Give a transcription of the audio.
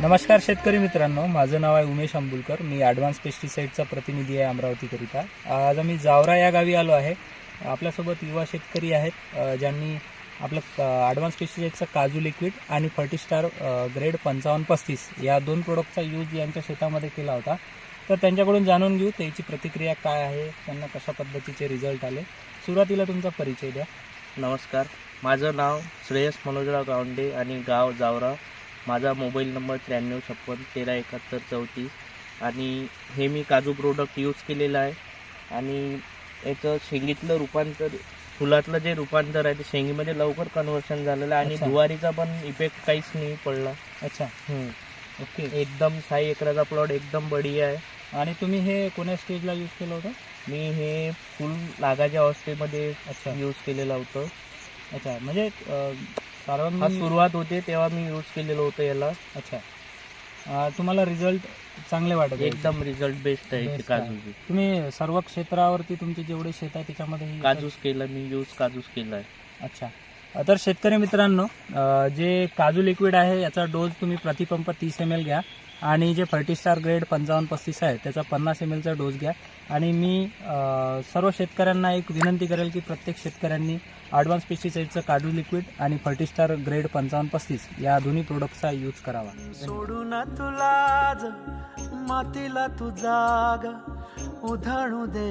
नमस्कार शेतकरी मित्रांनो माझं नाव आहे उमेश अंबुलकर मी ॲडव्हान्स पेस्टिसाईडचा प्रतिनिधी आहे अमरावतीकरिता. आज आम्ही जावरा या गावी आलो आहे. आपल्यासोबत युवा शेतकरी आहेत ज्यांनी आपलं ॲडव्हान्स पेस्टिसाईडचं काजू लिक्विड आणि फर्टिस्टार ग्रेड पंचावन्न पस्तीस या दोन प्रोडक्टचा यूज यांच्या शेतामध्ये केला होता. तर त्यांच्याकडून जाणून घेऊ त्याची प्रतिक्रिया काय आहे त्यांना कशा पद्धतीचे रिझल्ट आले. सुरुवातीला तुमचा परिचय द्या. नमस्कार. माझं नाव श्रेयस मनोजराव गावंडे आणि गाव जावरा. माझा मोबाईल नंबर त्र्याण्णव छप्पन तेरा एकाहत्तर चौतीस. आणि हे मी काजू प्रोडक्ट यूज केलेलं आहे. आणि याचं शेंगीतलं रूपांतर फुलातलं जे रूपांतर आहे ते शेंगीमध्ये लवकर कन्व्हर्शन झालेलं आहे. आणि. दुवारीचा पण इफेक्ट काहीच नाही पडला. अच्छा. ओके. एकदम साई एकराचा प्लॉट एकदम बढिया आहे. आणि तुम्ही हे कोण्या स्टेजला यूज केलं होतं? मी हे फुल लागाच्या अवस्थेमध्ये अच्छा. यूज केलेलं होतं. अच्छा म्हणजे सर्वांनी सुरुवात होते तेव्हा मी यूज केलेलं होतं याला. अच्छा. तुम्हाला रिझल्ट चांगले वाटत आहे? एकदम रिझल्ट बेस्ट आहे आहे. काजूची. तुम्ही सर्व क्षेत्रावरती तुमचे जेवढे शेत आहे त्याच्यामध्ये काजूस केलं मी यूज काजूस केलाय. अच्छा. अ, तर शेतकरी मित्रांनो जे काजू लिक्विड आहे याचा डोस तुम्ही प्रतिपंप तीस एम एल घ्या. आणि जे फर्टिस्टार ग्रेड पंचावन्न पस्तीस आहे त्याचा पन्नास एम एलचा डोस घ्या. आणि मी सर्व शेतकऱ्यांना एक विनंती करेल की प्रत्येक शेतकऱ्यांनी ॲडव्हान्स पेस्टिसाईडचं काजू लिक्विड आणि फर्टिस्टार ग्रेड पंचावन्न पस्तीस या दोन्ही प्रोडक्टचा यूज करावा. सोडून तुला तुलाज मातीला तू जाग उधाणू दे